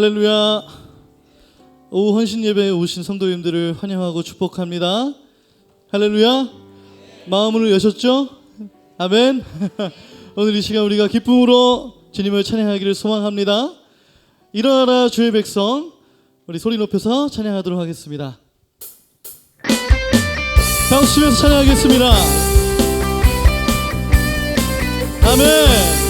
할렐루야. 오후 헌신 예배에 오신 성도님들을 환영하고 축복합니다. 할렐루야. 마음을 여셨죠? 아멘. 오늘 이 시간 우리가 기쁨으로 주님을 찬양하기를 소망합니다. 일어나라 주의 백성. 우리 소리 높여서 찬양하도록 하겠습니다. 박수 치면서 찬양하겠습니다. 아멘.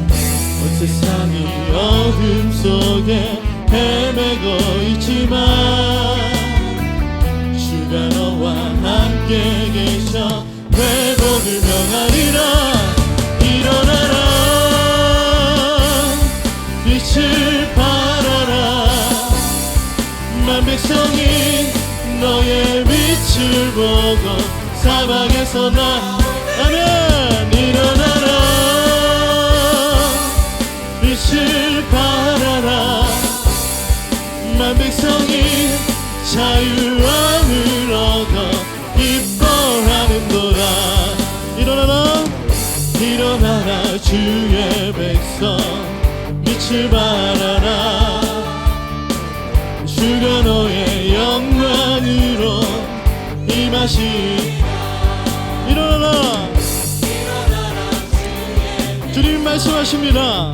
세상이 어둠 속에 헤매고 있지만 주가 너와 함께 계셔 회복을 명하리라. 일어나라. 빛을 발하라. 만 백성이 너의 빛을 보고 사방에서 나. 아멘 자유함을 얻어 기뻐하는도다 일어나라. 일어나라 주의 백성. 빛을 발하라. 주가 너의 영광으로 임하시 일어나라. 주님 말씀하십니다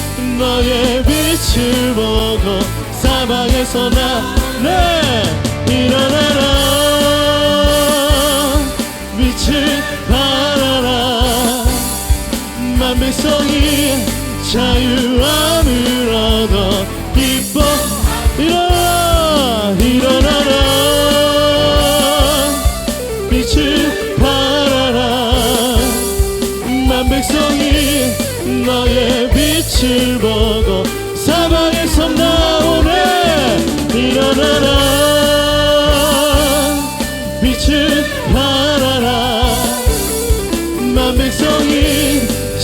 너의 빛을 보고 사방에서 나네 일어나라. 빛을 발하라. 만 백성이 자유함을 얻어 기뻐. 일어나 일어나라. 빛을 발하라. 만 백성이 너의 빛을 보고 사방에서 나오네. 일어나라. 빛을 발하라. 만 백성이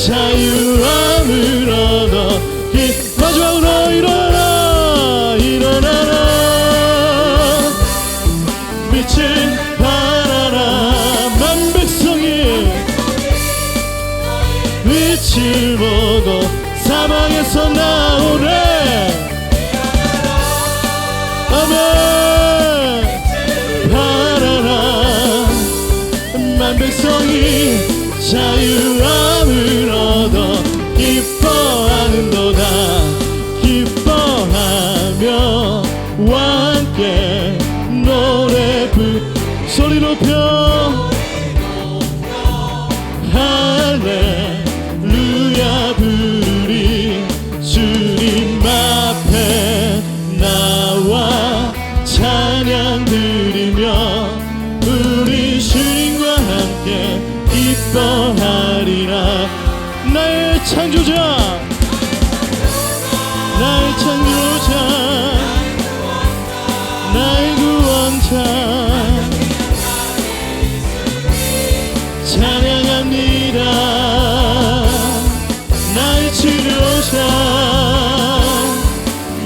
자유함을 얻어 이 마지막으로 일어나라. 일어나라. 빛을 사방에서 나오네. 아멘. 발하라. 만 백성이 자유함을 얻어 기뻐하는도다. 기뻐하며 와 함께 나의 창조자. 나의 창조자. 나의 구원자. 찬양합니다. 나의 치료자.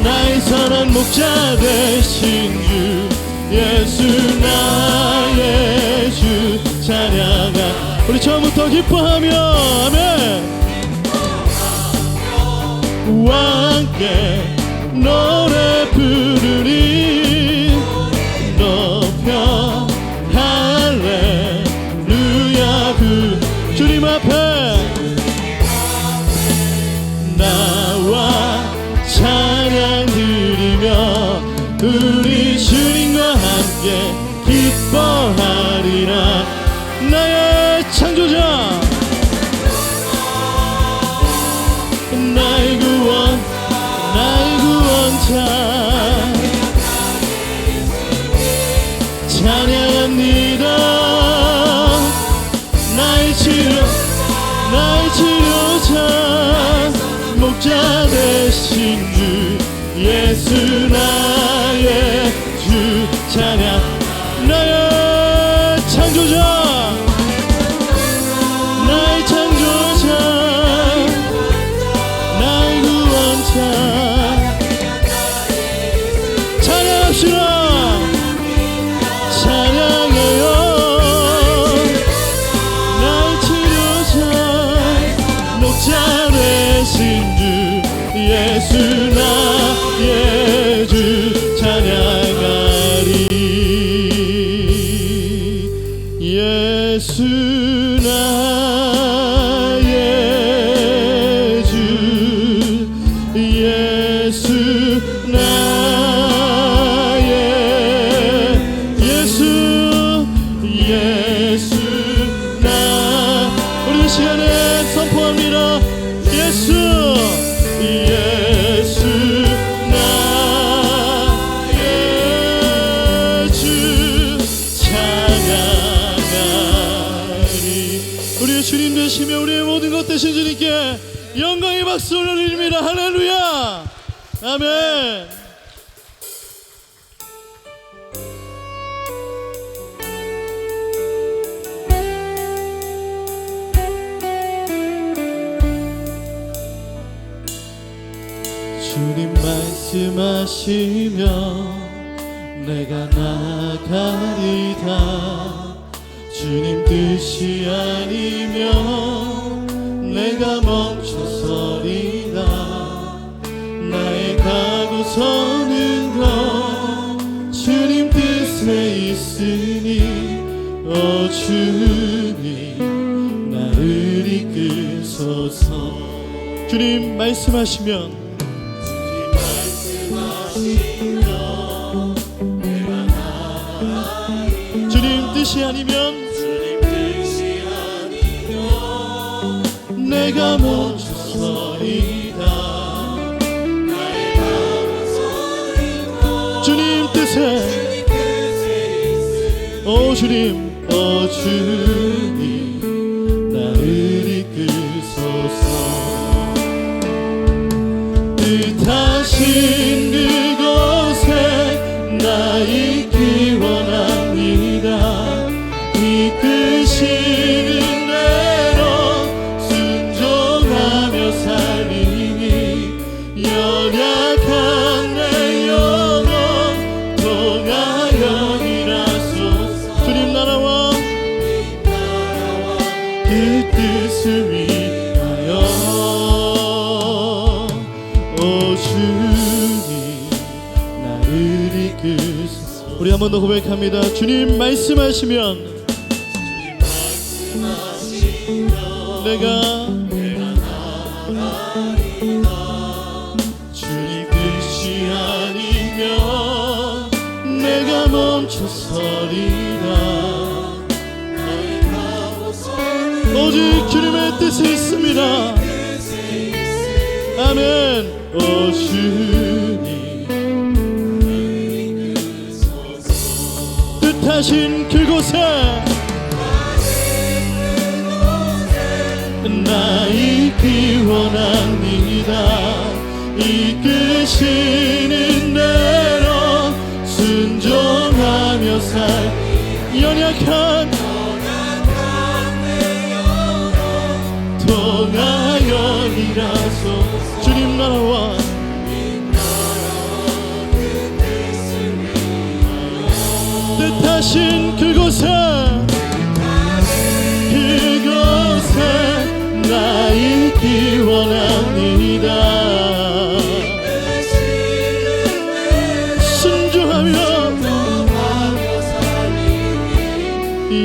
나의 선한 목자 되신 주 예수 나의 주. 찬양하 우리 처음부터 기뻐하며 아멘. 와 함께 노래 부르리. 높여 할렐루야 그 주님 앞에. 나와 찬양 드리며 우리 주님과 함께 기뻐하리라. 나의 창조자. 나의 구원 나의 구원자 찬양합니다. 나의 치료 나의 치료자. 목자 되신 주 예수 나의 주. 찬양. 나의 박수 올려드립니다. 할렐루야. 아멘. 주님 말씀하시며 내가 나가리다. 주님 뜻이 아니면 내가 멈춰 주님 말씀하시면 주님 뜻이 아니면 내가 멈춰서리다. 주님 뜻에 오 주님 오 주님 이끄시는 대로 순종하며 살리니 연약한 내 영혼 동하여이라소서. 주님 나라와 그 뜻을 위하여 오주 우리 한 번 더 고백합니다. 주님 말씀하시면 주님 뜻이 아니면 내가 멈춰서리라. 오직 주 하신 그곳에 나 있기 원합니다. 이끄시는 대로 순종하며 살 연약한 동하여이라 계신 그곳에 그곳에 나 있기 원합니다. 순종하며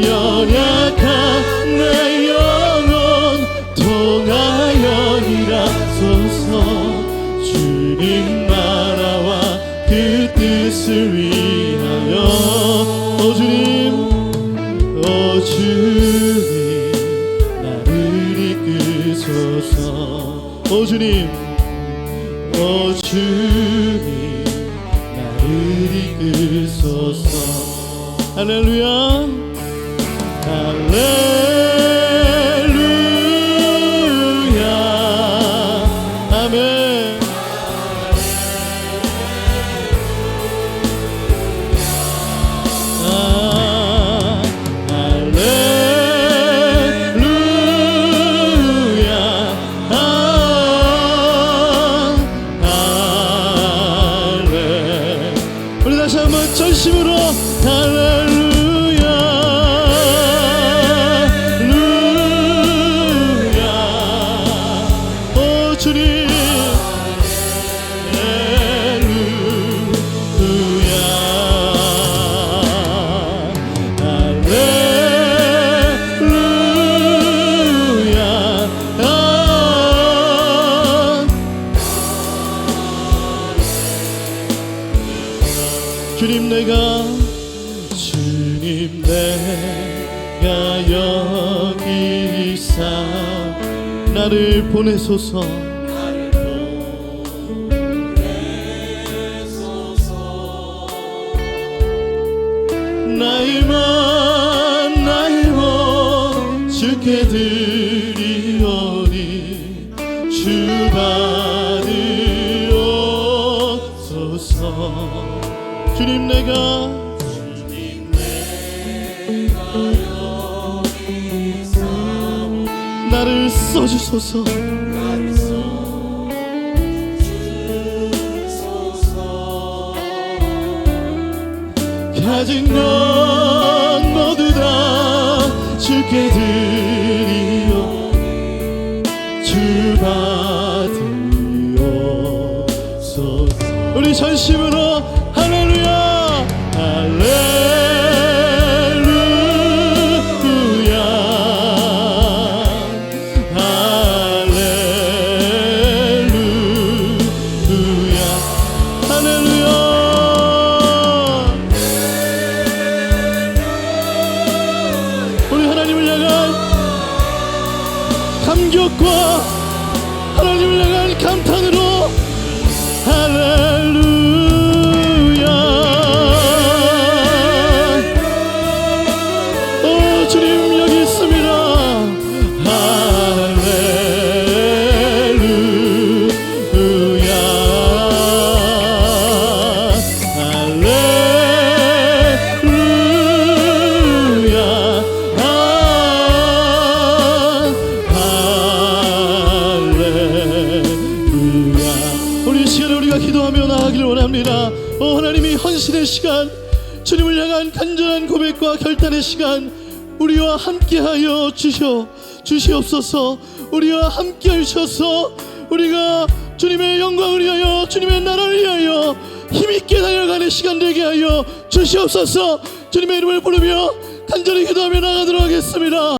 연약한 내 영혼 통하여이라 소서 주님 나라와 그 뜻을 오 주님. 오 주님 나를 이끄소서. 할렐루야. 할렐루야 나를 보내소서. 나이만 나이만 주께 드리오니 주 받으옵소서. 주님 내가 주소서. 가진 것 모두 다 주께 드리오. 주 받으옵소서. 우리 전심으로 우리가 기도하며 나아가기를 원합니다. 오 하나님이 헌신의 시간 주님을 향한 간절한 고백과 결단의 시간 우리와 함께하여 주셔 주시옵소서. 우리와 함께하여 주셔서 우리가 주님의 영광을 위하여 주님의 나라를 위하여 힘있게 달려가는 시간 되게 하여 주시옵소서. 주님의 이름을 부르며 간절히 기도하며 나가도록 하겠습니다